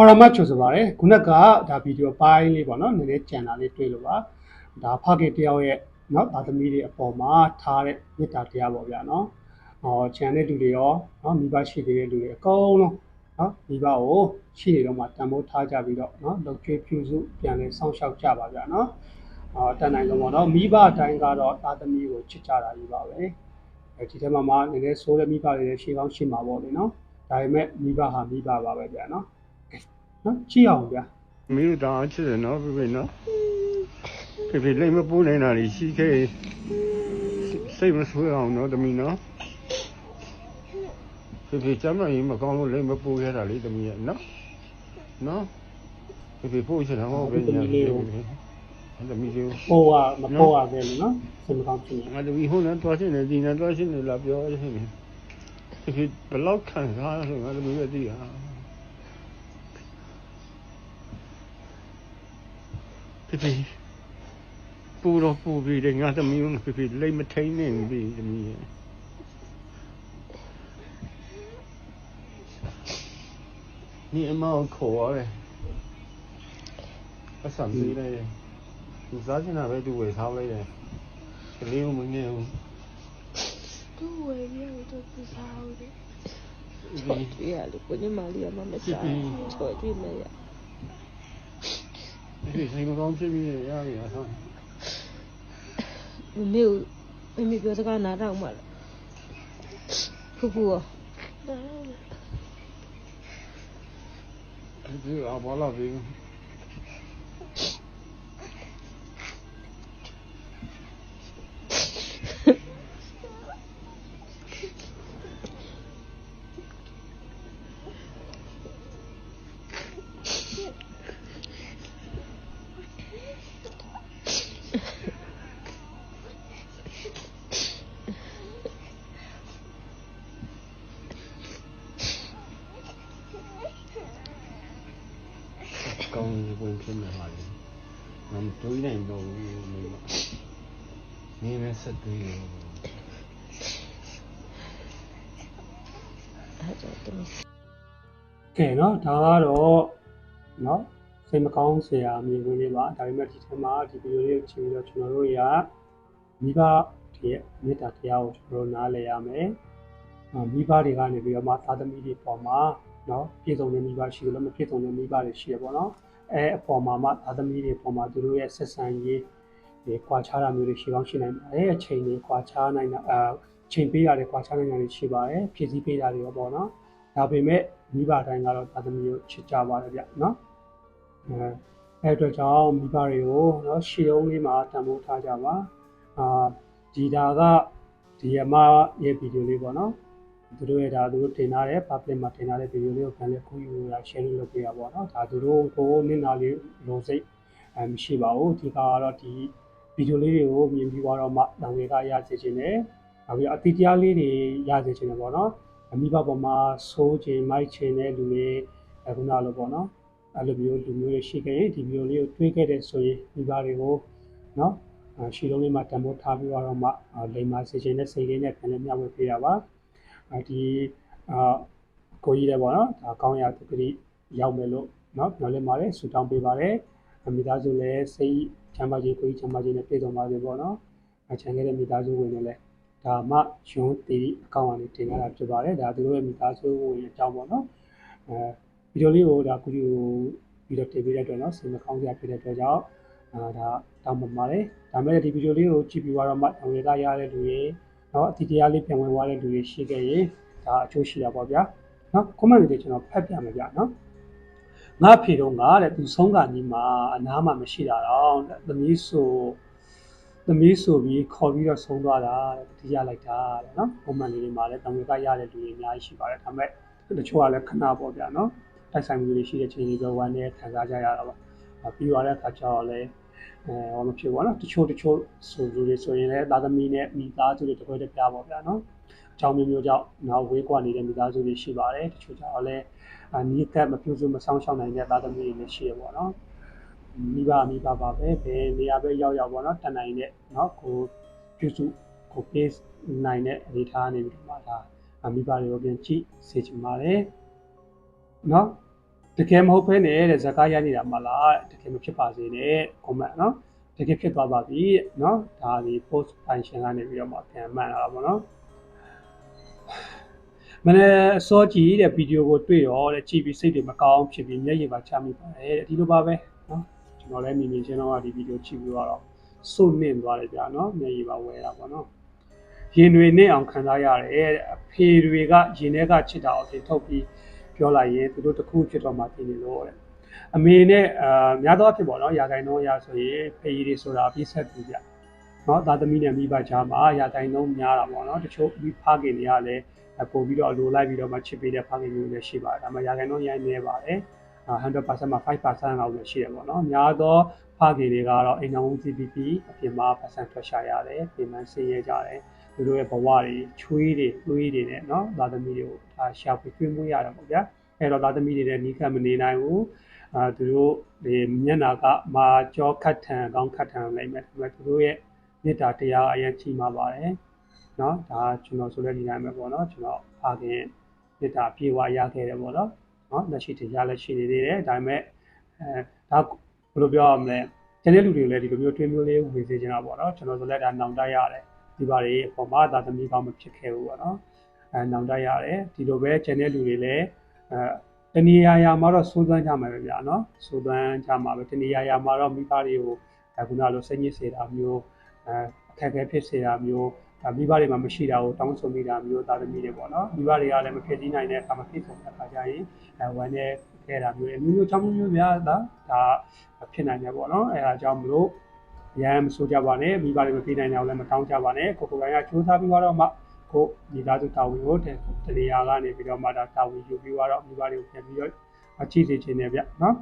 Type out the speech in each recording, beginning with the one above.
horror map ချိုဆိုပါတယ်ခုနကဒါဗီဒီယိုပိုင်းလေးပေါ့နော်နည်းနည်းကြံတာလေးတွေ့လို့ပါဒါဖခင်တယောက်ရဲ့နော်ဒါသမီးတွေအပေါ်မှာထားတဲ့မေတ္တာတရားပေါ့ဗျာနော်ဟောခြံတဲ့လူတွေရောနော်မိဘရှိသေးတဲ့လူတွေအကုန်လုံးနော်မိဘကိုရှိနေတော့မှတန်ဖိုးထားကြပြီးတော့နော်လောက်ကျွေးပြုစုပြန်လဲစောင့်ရှောက်ကြပါဗျာနော်အော်တန်နိုင်ဆုံးပေါ့နော်မိဘအတိုင်းကတော့သာသမီကိုချစ်ကြတာကြီးပါပဲအဲဒီထဲမှာမှနည်းနည်းဆိုးတဲ့မိဘတွေလည်းရှေးကောင်းရှေးမှာပေါ့လေနော်ဒါပေမဲ့မိဘဟာမိဘပါပဲဗျာနော် နော်ကြည့်အောင်ဗျာမင်းတို့တောင်းအချစ်တယ်နော်ပြပြနော်ပြပြလိမ့်မပူးနေတာလေရှိခဲ့စိတ်မဆိုးအောင်နော်တမီနော်ပြပြကျမကြီးမကောင်းလို့လိမ့်မပူးရတာလေတမီရဲ့နော်နော်ပြပြပို့ချင်တာမဟုတ်ပဲညာတမီလေးပိုးကမပိုးရပဲလို့နော်စင်မကောင်းဖြစ်နေငါတမီဟိုနဲ့တွားချင်တယ်ဒီနဲ့တွားချင်တယ်လာပြောချင်တယ်ပြပြဘယ်လောက်ခံစားရလို့ငါတမီရဲ့သိဟာ ပြပြပူတော့ပူပြီးတယ်ငါသမီးကပြပြလိမ့်မထိန်နေပြီသမီးရဲ့นี่အမောင်ခေါ်ရတယ်အဆံသေးတယ်သူစားချင်တာပဲသူဝယ်ထားလိုက်တယ်ကလေးကမငယ်ဘူးသူ့ဝယ်ပြီးတော့သူစားဦးတယ် ဒီတွေ့ရလို့ကိုညမလေးကမမစားချော်တွေ့မရဒီဆိုင်ကောင်ဖြစ်ပြီးရရရဆောင်းမမေကိုမမေပြောစကားနားတော့မှလားဖူဖူရောဒီအဘောလာပြီ ကောင်းဝင်ဖြစ်နေပါလေငါမတွေးနိုင်တော့ဘူးမင်းမင်းနဲ့ဆက်တွေးရောအဲ့တော့တမီးကဲနော်ဒါကတော့နော်စိတ်မကောင်းစရာအမြင်ဝင်လေးပါဒါပေမဲ့ဒီထဲမှာဒီဗီဒီယိုလေးကိုချိန်ပြီးတော့ကျွန်တော်တို့ရမိဘတွေရဲ့မေတ္တာတရားကိုကျွန်တော်တို့နားလည်ရမယ်အာမိဘတွေကနေပြီးတော့မှသာသမီတွေပေါ်မှာ နော်ပြည်စုံတဲ့မိဘရှိတယ်လို့မပြည်စုံတဲ့မိဘတွေရှိတယ်ပေါ့နော်အဲအပေါ်မှာမှသာသမီတွေပေါ်မှာသူတို့ရဲ့ဆက်ဆံရေးဒီကွာခြားတာမျိုးတွေရှိကောင်းရှိနိုင်ပါတယ်အချိန်တွေကွာခြားနိုင်တာအာချိန်ပေးရတယ်ကွာခြားနိုင်တာတွေရှိပါတယ်ဖြည့်ဆည်းပေးတာတွေရောပေါ့နော်ဒါပေမဲ့မိဘတိုင်းကတော့သာသမီကိုချစ်ကြပါတယ်ဗျနော်အဲအဲ့အတွက်ကြောင့်မိဘတွေကိုနော်ရှေးုံးလေးမှာတန်ဖိုးထားကြပါအာဒီဒါကဒီအမရဲ့ဗီဒီယိုလေးပေါ့နော် သူတို့ရဲ့ဒါသူတို့တင်ထားတဲ့ public မှာတင်ထားတဲ့ဗီဒီယိုလေးကိုပြန်လဲခုယူရ share လုပ်ပေးရပါတော့ဒါသူတို့ကိုနင့်နာလေးလုံးစိတ်အမရှိပါဘူးဒီကတော့ဒီဗီဒီယိုလေးတွေကိုမြင်ပြီးတော့မှတောင်တွေကရစေချင်တယ်နောက်ပြီးအတိတရားလေးတွေရစေချင်တယ်ပေါ့နော်အမိဘပေါ်မှာဆိုးခြင်းမိုက်ခြင်းတဲ့လူတွေအခုနလိုပေါ့နော်အဲ့လိုမျိုးလူမျိုးတွေရှိခဲ့ရင်ဒီမျိုးလေးကိုတွေးခဲ့တဲ့ဆိုရင်မိဘတွေကိုနော်အာရှီလုံးလေးမှာတံမိုးထားပြီးတော့မှအာလိမ်မာစေခြင်းနဲ့စိတ်လေးနဲ့ပြန်လဲမျှဝေပေးတာပါအဲ ဒီအာကိုကြီးလည်းပေါ့နော်ဒါကောင်းရာတတိရောက်မယ်လို့နော်ပြောလဲပါတယ်ဆူတောင်းပေးပါတယ်အမိသားစုလည်းစိတ်ချမ်းသာခြင်းကိုယ်ကြီးချမ်းသာခြင်းနဲ့ပြည့်စုံပါစေပေါ့နော်အချမ်းခဲ့တဲ့မိသားစုဝင်တွေလည်းဒါမှယွန်းတီအကောင့်ကနေတင်လာတာဖြစ်ပါတယ်ဒါသူတို့ရဲ့မိသားစုဝင်အကြောင်းပေါ့နော်အဲဗီဒီယိုလေးကိုဒါကူကိုပြီးတော့တင်ပေးတဲ့အတွက်နော်စင်မကောင်းစရာဖြစ်တဲ့အတွက်ကြောင့်အာဒါတောင်းပန်ပါတယ်ဒါမဲ့ဒီဗီဒီယိုလေးကိုကြည့်ပြီးတော့မှတောင်းရရရတဲ့လူတွေ နော်အတီတရားလေးပြန်ဝင်သွားတဲ့လူတွေရှိခဲ့ရင်ဒါအကျိုးရှိတာပေါ့ဗျာနော် comment တွေကျွန်တော်ဖတ်ပြမယ်ဗျာနော်ငါဖေတော့ငါတဲ့သူဆုံးကကြီးမှာအနားမှာမရှိတာတော့သမီးဆိုသမီးဆိုပြီးခေါ်ပြီးတော့ဆုံးသွားတာတဲ့တတိယလိုက်တာတဲ့နော်ပုံမှန်လေးတွေမှာလည်းတံဝေကရတဲ့လူတွေအများကြီးရှိပါတယ်ဒါပေမဲ့တချို့ကလည်းခဏပေါ့ဗျာနော်တိုက်ဆိုင်မှုတွေရှိတဲ့ချိန်တွေတော့ဝမ်းနဲ့ခံစားကြရတာပါအဲပြီးသွားတဲ့အခါကျတော့လည်း အဲဟောမဖြစ်ပါတော့တချို့တချို့ဆိုလူတွေဆိုရင်လည်းသားသမီးနဲ့မိသားစုတွေတခွဲတပြားပေါ့ဗျာနော်အကြောင်းမျိုးမျိုးကြောင့်နောက်ဝေးကွာနေတဲ့မိသားစုတွေရှိပါတယ်တချို့ကြောင့်လည်းနီးကပ်မပြုစုမဆောင်ရှောက်နိုင်တဲ့သားသမီးတွေလည်းရှိရပေါ့နော်မိဘမိဘပါပဲဘယ်နေရာပဲရောက်ရောက်ပေါ့နော်တန်နိုင်တဲ့နော်ကိုပြုစုကို base နိုင်တဲ့အနေထားနေပြီးတော့မှဒါမိဘတွေကိုပြန်ကြည့်စေချင်ပါတယ်နော် တကယ်မဟုတ်ဘဲနဲ့တဲ့ဇကာရနေတာမလားတကယ်မဖြစ်ပါစေနဲ့ comment နော်တကယ်ဖြစ်သွားပါပြီတဲ့နော်ဒါဒီ post function ကနေပြီးတော့မှပြန်မှန်လာတာပေါ့နော်မနေ့အစောကြီးတဲ့ဗီဒီယိုကိုတွေ့တော့တဲ့ကြည့်ပြီးစိတ်တွေမကောင်းဖြစ်ပြီးမျက်ရည်ပါချမိပါတယ်တဲ့ဒီလိုပါပဲနော်ကျွန်တော်လည်းမြင်မြင်ချင်းတော့ဒီဗီဒီယိုကြည့်ပြီးတော့စုနှင့်သွားတယ်ဗျာနော်မျက်ရည်ပါဝဲတာပေါ့နော်ရင်တွေနဲ့အောင်ခံစားရတယ်တဲ့အဖေတွေကရင်ထဲကချစ်တာကိုတင်ထုတ်ပြီး ပြောလိုက်ရင်သူတို့တစ်ခုဖြစ်တော့မှသိနေလို့တဲ့အမေနဲ့အာများသောအားဖြင့်ပေါ့နော်ရာဂိုင်နှုန်းအရဆိုရင်ဖေကြီးတွေဆိုတာပြည့်ဆက်သူပြနော်သားသမီးနဲ့မိဘကြားမှာရာဂိုင်နှုန်းများတာပေါ့နော်တချို့ပြီးဖခင်တွေကလည်းပို့ပြီးတော့အလိုလိုက်ပြီးတော့မှချစ်ပေးတဲ့ဖခင်မျိုးတွေရှိပါတယ်ဒါမှရာဂိုင်နှုန်းရိုင်းနေပါတယ်100%မှာ5%လောက်လည်းရှိတယ်ပေါ့နော်များသောဖခင်တွေကတော့အိမ်တော်ဦး CPP အပြင်မှာပတ်စံထွက်ရှာရတယ်ပြင်ပန်းဆင်းရဲကြတယ် သူတို့ရဲ့ဘဝတွေချွေးတွေတွေးတွေနဲ့เนาะသားသမီးတွေကိုဒါရှာဖွေကျွေးမွေးရတယ်ပေါ့ဗျာအဲ့တော့သားသမီးတွေနဲ့နီးကပ်မနေနိုင်ဘူးအာသူတို့ဒီမျက်နာကမာကြောခတ်ထန်ကောင်းခတ်ထန်လိုက်မယ်ဒါပေမဲ့သူတို့ရဲ့မေတ္တာတရားအရင်ကြီးမှာပါတယ်เนาะဒါကျွန်တော်ဆိုတဲ့ဒီတိုင်းပဲပေါ့เนาะကျွန်တော်ဖခင်မေတ္တာပြေဝရခဲ့တယ်ပေါ့เนาะเนาะလက်ရှိတရားလက်ရှိနေသေးတယ်ဒါပေမဲ့အဲဒါဘယ်လိုပြောရမလဲကျန်တဲ့လူတွေလည်းဒီလိုမျိုးတွင်းမျိုးလေးဝေစေချင်တာပေါ့เนาะကျွန်တော်ဆိုလည်းဒါနောင်တရတယ် ဒီပါတွေအပေါ်မှာသာသမီကောင်းမဖြစ်ခဲ့ဘူးပေါ့နော်အဲနောင်တရတယ်ဒီလိုပဲ channel လူတွေလည်းအဲတဏီယာယာမှာတော့စိုးသွမ်းကြမှာပဲဗျာနော်စိုးသွမ်းကြမှာပဲတဏီယာယာမှာတော့မိဘတွေကိုအခုနလိုစိတ်ညစ်စေတာမျိုးအဲအခက်အခဲဖြစ်စေတာမျိုးမိဘတွေမှာမရှိတာကိုတောင်းဆိုမိတာမျိုးသာသမီတွေပေါ့နော်မိဘတွေကလည်းမဖြစ်သေးနိုင်တဲ့အခါမှာဖြစ်ဆုံးတဲ့အခါကျရင်အဲဝမ်းနဲ့ခဲ့တာမျိုးတွေမျိုးမျိုးချောင်းမျိုးဗျာဒါဒါဖြစ်နိုင်တယ်ပေါ့နော်အဲဒါကြောင့်မလို့ ရမ်းမဆိုးကြပါနဲ့မိဘတွေမပြေးနိုင်ကြဘူးလည်းမတောင်းကြပါနဲ့ကိုကိုကိုင်ကစူးစမ်းပြီးတော့မှကိုဒီသားစုတာဝန်ကိုတနေရာကနေပြီးတော့မှဒါတာဝန်ယူပြီးတော့မိဘတွေကိုပြန်ပြီးတော့အချိစေခြင်းနဲ့ဗျနော်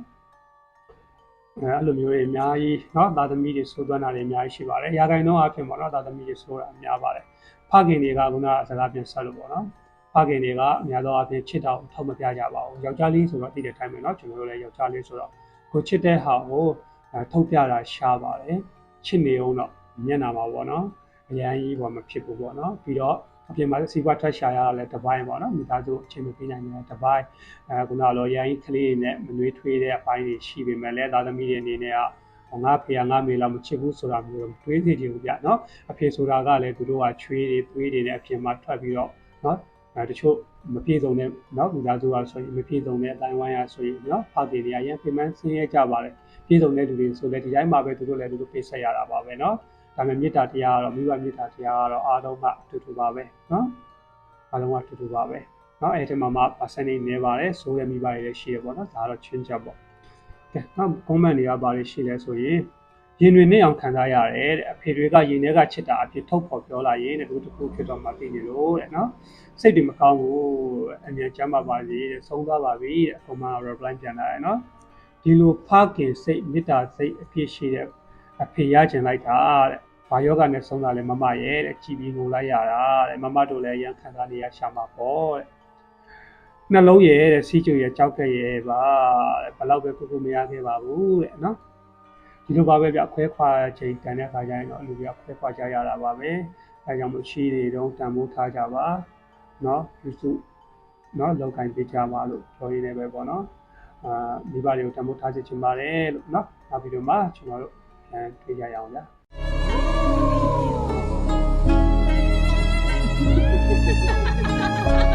အဲအဲ့လိုမျိုးတွေအများကြီးနော်သာသမီတွေဆိုးသွမ်းတာတွေအများကြီးရှိပါတယ်ရာဂိုင်တော့အဖြစ်ပေါ့နော်သာသမီတွေဆိုးတာအများပါတယ်ဖခင်တွေကခုနစကားပြန်ဆက်လို့ပေါ့နော်ဖခင်တွေကအများသောအားဖြင့်ချစ်တာကိုထောက်မပြကြပါဘူးယောက်ျားလေးဆိုတော့တည်တဲ့ time ပဲเนาะကျွန်တော်တို့လည်းယောက်ျားလေးဆိုတော့ကိုချစ်တဲ့ဟာကိုထုတ်ပြတာရှားပါတယ် ချစ်နေအောင်တော့မျက်နာမှာပေါ့နော်အရန်ကြီးပေါ့မဖြစ်ဘူးပေါ့နော်ပြီးတော့အပြင်မှာစီးပွားထွက်ရှာရတာလည်းတစ်ပိုင်းပေါ့နော်မိသားစုအချင်းမပေးနိုင်တဲ့တစ်ပိုင်းအဲခုနကတော့ရန်ကြီးကလေးတွေနဲ့မနှွေးထွေးတဲ့အပိုင်းတွေရှိပေမဲ့လည်းသာသမီတွေအနေနဲ့ကငါဖေရငါမေလောက်မချစ်ဘူးဆိုတာမျိုးတွေးစီချင်ဘူးဗျနော်အဖေဆိုတာကလည်းသူတို့ကချွေးတွေသွေးတွေနဲ့အပြင်မှာထွက်ပြီးတော့နော်အဲတချို့ မပြေဆုံးတဲ့နော်လူသားစုကဆိုရင်မပြေဆုံးတဲ့အတိုင်းဝိုင်းရဆိုရင်နော်ဖောက်တွေတွေကရန်ပြင်းမှန်းဆင်းရဲကြပါတယ်ပြေဆုံးတဲ့လူတွေဆိုလည်းဒီတိုင်းမှာပဲသူတို့လည်းသူတို့ပြေဆက်ရတာပါပဲနော်ဒါပေမဲ့မေတ္တာတရားကတော့မိဘမေတ္တာတရားကတော့အားလုံးကအတူတူပါပဲနော်အားလုံးကအတူတူပါပဲနော်အဲဒီမှာမှ percentage နေပါတယ်ဆိုရမိပါရဲ့ရှိရပေါ့နော်ဒါကတော့ချင်းချက်ပေါ့ကဲနော် comment တွေကပါလိရှိလဲဆိုရင် ရင်တွင်နဲ့အောင်ခံစားရတယ်တဲ့အဖေတွေကရင်ထဲကချစ်တာအဖြစ်ထုတ်ဖော်ပြောလာရင်တူတခုဖြစ်တော့မှသိနေလို့တဲ့နော်စိတ်တွေမကောင်းဘူးအမြန်ချမ်းပါပါစေတဲ့ဆုံးသွားပါပြီတဲ့အပေါ်မှာ reply ပြန်လာတယ်နော်ဒီလိုဖခင်စိတ်မေတ္တာစိတ်အဖြစ်ရှိတဲ့အဖေရကျင်လိုက်တာတဲ့ဘာယောဂနဲ့ဆုံးတာလဲမမရဲ့တဲ့ကြည်ပြီးငိုလိုက်ရတာတဲ့မမတို့လည်းရန်ခံစားနေရရှာမှာပေါ့တဲ့နှလုံးရဲ့တဲ့စီးကျူရဲ့ကြောက်ခဲ့ရဲ့ပါဘလောက်ပဲကိုကိုမရခဲ့ပါဘူးတဲ့နော် ဒီလိုပါပဲဗျအခွဲခွာချိန်တန်တဲ့ခါကျရင်တော့လူပြခွဲခွာကြရတာပါပဲ။အဲကြောင့်မို့ရှိတွေတော့တန်ဖိုးထားကြပါနော်။ပြုစုနော်လောက်ကင်ပေးကြပါလို့ပြောရင်းလည်းပဲပေါ့နော်။ အာမိဘတွေကိုတမိုးထားချင်ပါတယ်လို့เนาะနောက်ပြီးတော့မှကျွန်တော်တို့ပြန်တွေ့ကြရအောင်ဗျာ။